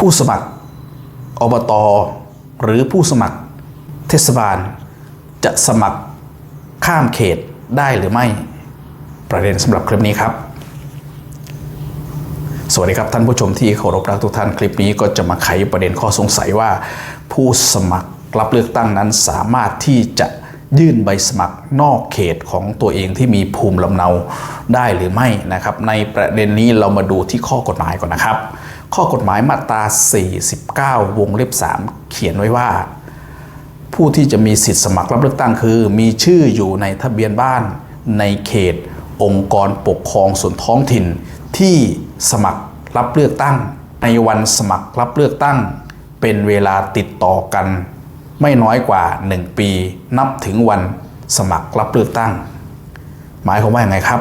ผู้สมัครอบตหรือผู้สมัครเทศบาล จะสมัครข้ามเขตได้หรือไม่ ประเด็นสำหรับคลิปนี้ครับ สวัสดีครับท่านผู้ชมที่เคารพรักทุกท่านคลิปนี้ก็จะมาไขประเด็นข้อสงสัยว่า ผู้สมัครรับเลือกตั้งนั้นสามารถที่จะยื่นใบสมัครนอกเขตของตัวเองที่มีภูมิลำเนาได้หรือไม่นะครับ ในประเด็นนี้เรามาดูที่ข้อกฎหมายก่อนนะครับ ข้อกฎหมายมาตรา 49 วงเล็บ 3 เขียนไว้ว่า ผู้ที่จะมีสิทธิสมัครรับเลือกตั้งคือ มีชื่ออยู่ในทะเบียนบ้านในเขต องค์กรปกครองส่วนท้องถิ่น ที่สมัครรับเลือกตั้ง ในวันสมัครรับเลือกตั้ง เป็นเวลาติดต่อกัน ไม่น้อยกว่า 1 ปี นับถึงวันสมัครรับเลือกตั้ง หมายความว่าอย่างไงครับ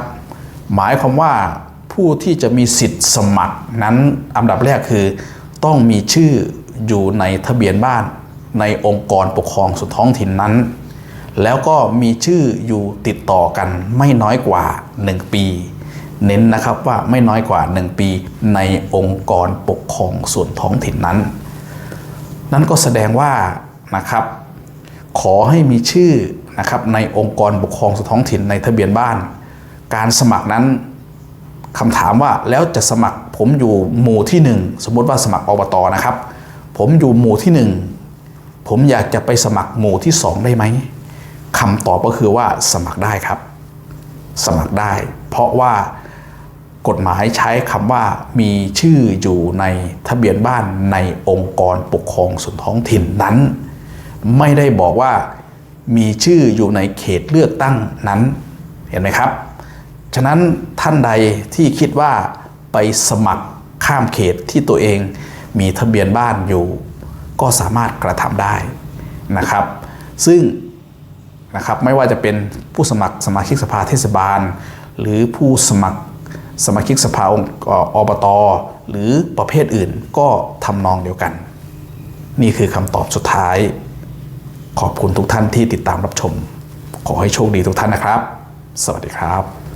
หมายความว่า ผู้ที่จะมีสิทธิ์สมัครนั้นอันดับแรกคือ ต้องมีชื่ออยู่ในทะเบียนบ้าน ในองค์กรปกครองส่วนท้องถิ่นนั้น แล้วก็มีชื่ออยู่ติดต่อกันไม่น้อยกว่า 1 ปี เน้นนะครับว่าไม่น้อยกว่า 1 ปีในองค์กรปกครองส่วนท้องถิ่นนั้น นั่นก็แสดงว่านะครับ ขอให้มีชื่อนะครับในองค์กรปกครองส่วนท้องถิ่นในทะเบียนบ้าน การสมัครนั้น คำถามว่าแล้วจะสมัครผมอยู่หมู่ที่หนึ่งสมมติว่าสมัครอบตนะครับ ผมอยู่หมู่ที่หนึ่งผมอยากจะไปสมัครหมู่ที่สองได้ไหมคำตอบก็คือว่าสมัครได้ครับ สมัครได้ เพราะว่ากฎหมายใช้คำว่ามีชื่ออยู่ในทะเบียนบ้านในองค์กรปกครองส่วนท้องถิ่นนั้น ไม่ได้บอกว่ามีชื่ออยู่ในเขตเลือกตั้งนั้นเห็นไหมครับ ฉะนั้นท่านใดที่คิดว่าไปสมัครข้ามเขตที่ตัวเองมีทะเบียนบ้านอยู่ ก็สามารถกระทำได้นะครับ ซึ่งนะครับไม่ว่าจะเป็นผู้สมัครสมาชิกสภาเทศบาล หรือผู้สมัครสมาชิกสภาองค์อบตหรือประเภทอื่นก็ทำนองเดียวกัน นี่คือคำตอบสุดท้าย ขอบคุณทุกท่านที่ติดตามรับชม ขอให้โชคดีทุกท่านนะครับ สวัสดีครับ